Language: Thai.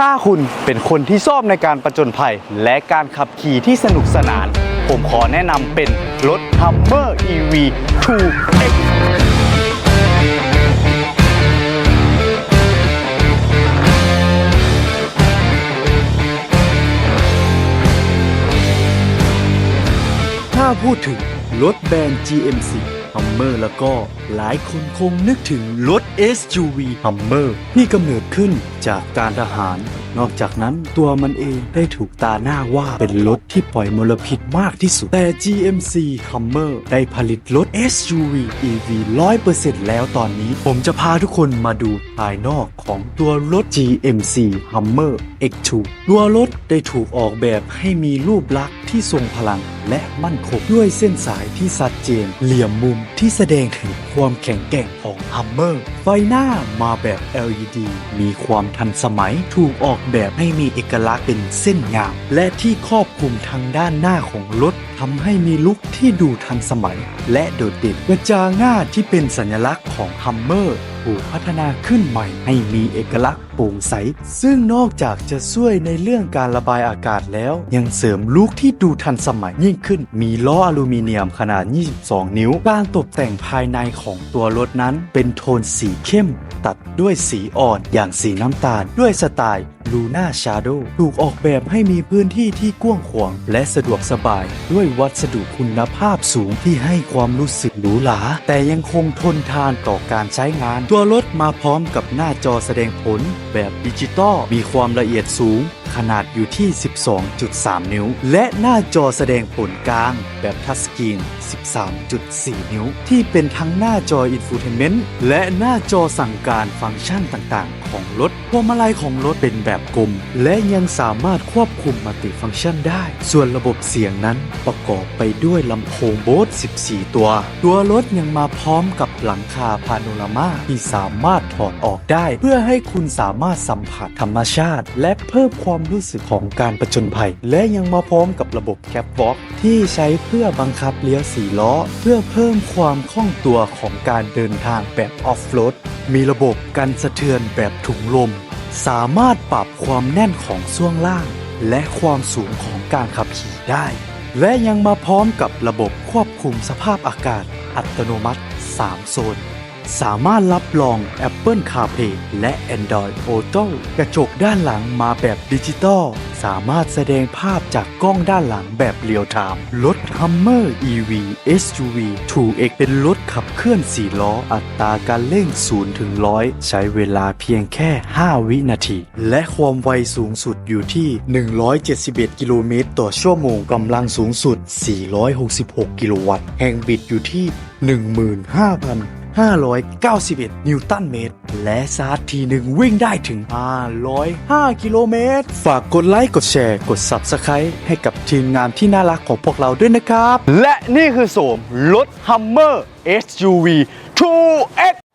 ถ้าคุณเป็นคนที่ชอบในการประจนภัย และการขับขี่ที่สนุกสนาน ผมขอแนะนำเป็นรถ Hummer EV 2X ถ้าพูดถึงรถแบรนด์ GMC Hummer แล้วก็หลายคนคงนึกถึงรถ SUV Hummer ที่กำเนิดขึ้น จากการทหาร นอกจากนั้นตัวมันเองได้ถูกตาหน้าว่าเป็นรถที่ปล่อยมลพิษมากที่สุด แต่ GMC Hummer ได้ผลิตรถ SUV EV 100%แล้วตอนนี้ ผมจะพาทุกคนมาดูภายนอกของตัวรถ GMC Hummer X2 ตัวรถได้ถูกออกแบบให้มีรูปลักษณ์ที่ทรงพลังและมั่นคงด้วยเส้นสายที่ชัดเจน เหลี่ยมมุมที่แสดงถึงความแข็งแกร่งของ Hummer ไฟหน้ามาแบบ LED มีความทันสมัยถูกออกแบบให้มีเอกลักษณ์เป็นเส้นยาวและที่ครอบคลุมทางด้านหน้าของรถทำให้มีลุคที่ดูทันสมัย และโดดเด่นกระจาง่าที่เป็นสัญลักษณ์ของฮัมเมอร์ ถูกพัฒนาขึ้นใหม่ ให้มีเอกลักษณ์โปร่งใส ซึ่งนอกจากจะช่วยในเรื่องการระบายอากาศแล้ว ยังเสริมลุคที่ดูทันสมัยยิ่งขึ้น มีล้ออลูมิเนียมขนาด 22 นิ้ว การตกแต่งภายในของตัวรถนั้น เป็นโทนสีเข้ม ตัดด้วยสีอ่อนอย่างสีน้ำตาลด้วยสไตล์ ลูน่าชาโดถูกออกแบบให้มีพื้นที่ที่กว้างขวาง และสะดวกสบาย ด้วยวัสดุคุณภาพสูงที่ให้ความรู้สึกหรูหรา แต่ยังคงทนทานต่อการใช้งาน ตัวรถมาพร้อมกับหน้าจอแสดงผลแบบดิจิตอลมีความละเอียดสูงขนาดอยู่ที่ 12.3 นิ้ว และหน้าจอแสดงผลกลางแบบทัชสกรีน 13.4 นิ้ว ที่เป็นทั้งหน้าจออินฟูเทนเมนต์และหน้าจอสั่งการฟังก์ชันต่างๆ ของรถพวงมาลัยของรถเป็นแบบกลม และยังสามารถควบคุมมัลติฟังก์ชันได้ ส่วนระบบเสียงนั้นประกอบไปด้วยลำโพงโบส14 ตัว ตัวรถยังมาพร้อมกับหลังคาพาโนรามาที่สามารถถอดออกได้ เพื่อให้คุณสามารถสัมผัสธรรมชาติ และเพิ่มความรู้สึกของการประจนภัย และยังมาพร้อมกับระบบแคปวอล์กที่ใช้เพื่อบังคับเลี้ยวสี่ล้อ เพื่อเพิ่มความคล่องตัวของการเดินทางแบบออฟโรดมีระบบกันสะเทือนแบบถุงลม สามารถปรับความแน่นของช่วงล่าง และความสูงของการขับขี่ได้ และยังมาพร้อมกับระบบควบคุมสภาพอากาศ อัตโนมัติ 3 โซน สามารถรับรอง Apple CarPlay และ Android Auto กระจกด้านหลังมาแบบดิจิตอล สามารถแสดงภาพจากกล้องด้านหลังแบบเรียลไทม์รถ Hummer EV SUV 2X เป็นรถขับเคลื่อน 4 ล้อ อัตราการเร่ง 0 ถึง 100 ใช้เวลาเพียงแค่ 5 วินาที และความไวสูงสุดอยู่ที่ 171 กิโลเมตร ต่อชั่วโมงกำลังสูงสุด 466 กิโลวัตต์ แห่งบิดอยู่ที่ 15,000 591 นิวตันเมตร และซาร์ททีหนึ่งวิ่งได้ถึง 505 กิโลเมตร ฝากกดไลค์ กดแชร์ กด Subscribe ให้กับทีมงานที่น่ารักของพวกเราด้วยนะครับ และนี่คือโสมรถ Hummer SUV 2X